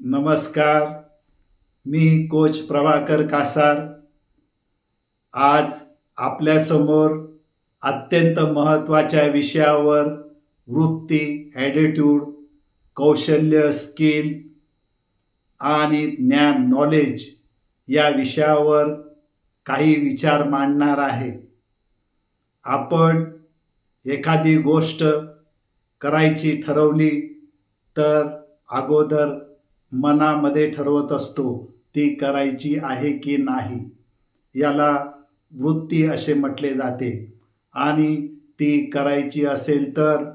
नमस्कार. मी कोच प्रभाकर कासार. आज आपल्यासमोर अत्यंत महत्त्वाच्या विषयावर वृत्ती ॲटिट्यूड कौशल्य स्किल आणि ज्ञान नॉलेज या विषयावर काही विचार मांडणार आहे. आपण एखादी गोष्ट करायची ठरवली तर अगोदर मनामध्ये ठरवत असतो ती करायची आहे की नाही? याला वृत्ती असे म्हटले जाते. आणि ती करायची असेल तर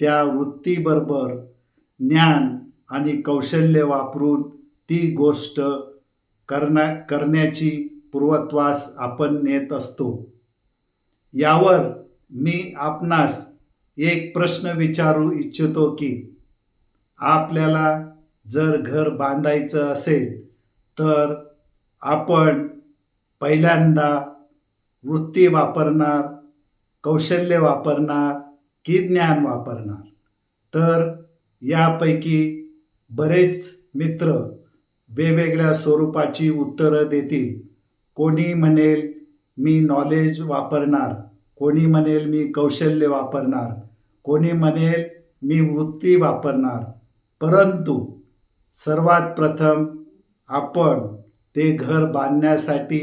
त्या वृत्तीबरोबर ज्ञान आणि कौशल्य वापरून ती गोष्ट करण्या करण्याची पूर्वत्वास आपण नेत असतो. यावर मी आपणास एक प्रश्न विचारू इच्छितो की आपल्याला जर घर बांधायचं असेल तर आपण पहिल्यांदा वृत्ती वापरणार कौशल्य वापरणार की ज्ञान वापरणार. तर यापैकी बरेच मित्र वेगवेगळ्या स्वरूपाची उत्तरं देतील. कोणी म्हणेल मी नॉलेज वापरणार. कोणी म्हणेल मी कौशल्य वापरणार. कोणी म्हणेल मी वृत्ती वापरणार. परंतु सर्वात प्रथम आपण ते घर बांधण्यासाठी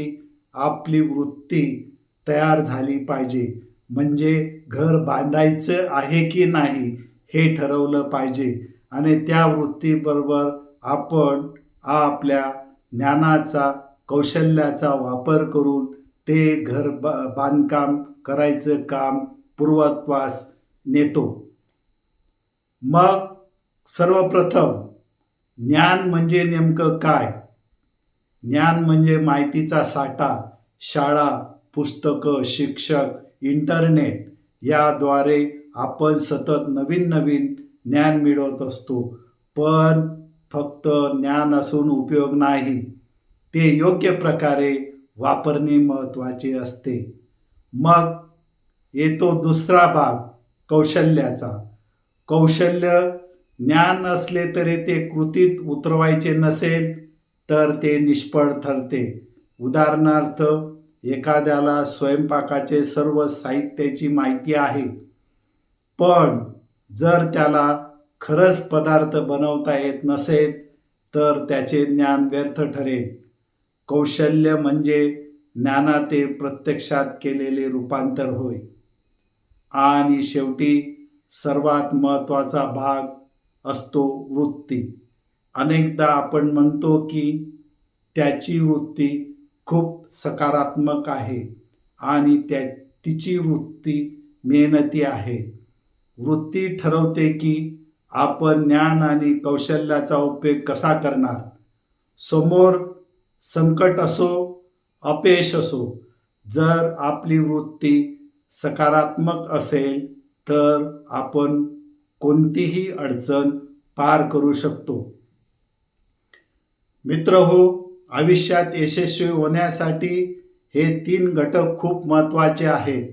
आपली वृत्ती तयार झाली पाहिजे. म्हणजे घर बांधायचं आहे की नाही हे ठरवलं पाहिजे. आणि त्या वृत्तीबरोबर आपण आपल्या ज्ञानाचा कौशल्याचा वापर करून ते घर बा बांधकाम करायचं काम पूर्वत्वास नेतो. मग सर्वप्रथम ज्ञान म्हणजे नेमकं काय? ज्ञान म्हणजे माहितीचा साठा शाळा पुस्तकं शिक्षक इंटरनेट याद्वारे आपण सतत नवीन नवीन ज्ञान मिळवत असतो. पण फक्त ज्ञान असून उपयोग नाही. ते योग्य प्रकारे वापरणे महत्त्वाचे असते. मग येतो दुसरा भाग कौशल्याचा. कौशल्य ज्ञान असले तरी ते कृतीत उतरवायचे नसेल तर ते निष्फळ ठरते. उदाहरणार्थ एखाद्याला स्वयंपाकाचे सर्व साहित्याची माहिती आहे. पण जर त्याला खरंच पदार्थ बनवता येत नसेल तर त्याचे ज्ञान व्यर्थ ठरेल. कौशल्य म्हणजे ज्ञानाते प्रत्यक्षात केलेले रूपांतर होय. आणि शेवटी सर्वात महत्त्वाचा भाग असतो वृत्ती. अनेकदा आपण म्हणतो की त्याची वृत्ती खूप सकारात्मक आहे आणि त्या तिची वृत्ती मेहनती आहे. वृत्ती ठरवते की आपण ज्ञान आणि कौशल्याचा उपयोग कसा करणार? समोर संकट असो अपयश असो जर आपली वृत्ती सकारात्मक असेल तर आपण कोणतीही अडचण पार करू शकतो. मित्र हो आयुष्यात यशस्वी होण्यासाठी हे तीन घटक खूप महत्त्वाचे आहेत.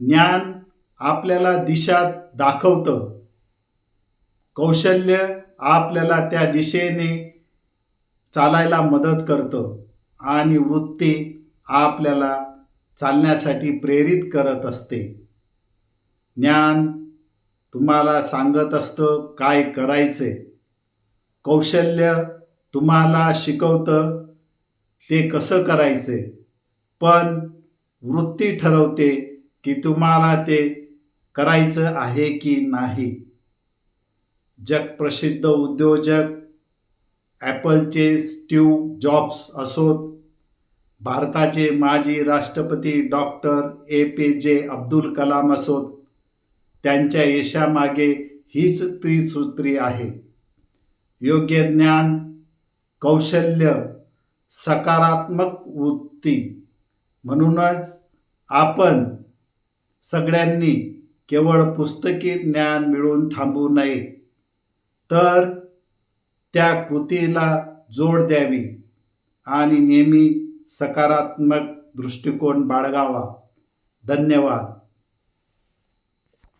ज्ञान आपल्याला दिशा दाखवतं. कौशल्य आपल्याला त्या दिशेने चालायला मदत करतं आणि वृत्ती आपल्याला चालण्यासाठी प्रेरित करत असते. ज्ञान तुम्हाला सांगत असतं काय करायचे. कौशल्य तुम्हाला शिकवतं ते कसं करायचे. पण वृत्ती ठरवते की तुम्हाला ते करायचं आहे की नाही. जगप्रसिद्ध उद्योजक ॲपलचे स्टीव जॉब्स असोत भारताचे माजी राष्ट्रपती डॉक्टर ए पी जे अब्दुल कलाम असोत त्यांच्या यशामागे हीच त्रिसूत्री आहे. योग्य ज्ञान कौशल्य सकारात्मक वृत्ती. म्हणूनच आपण सगळ्यांनी केवळ पुस्तकी ज्ञान मिळवून थांबू नये तर त्या कृतीला जोड द्यावी आणि नेहमी सकारात्मक दृष्टिकोन बाळगावा. धन्यवाद.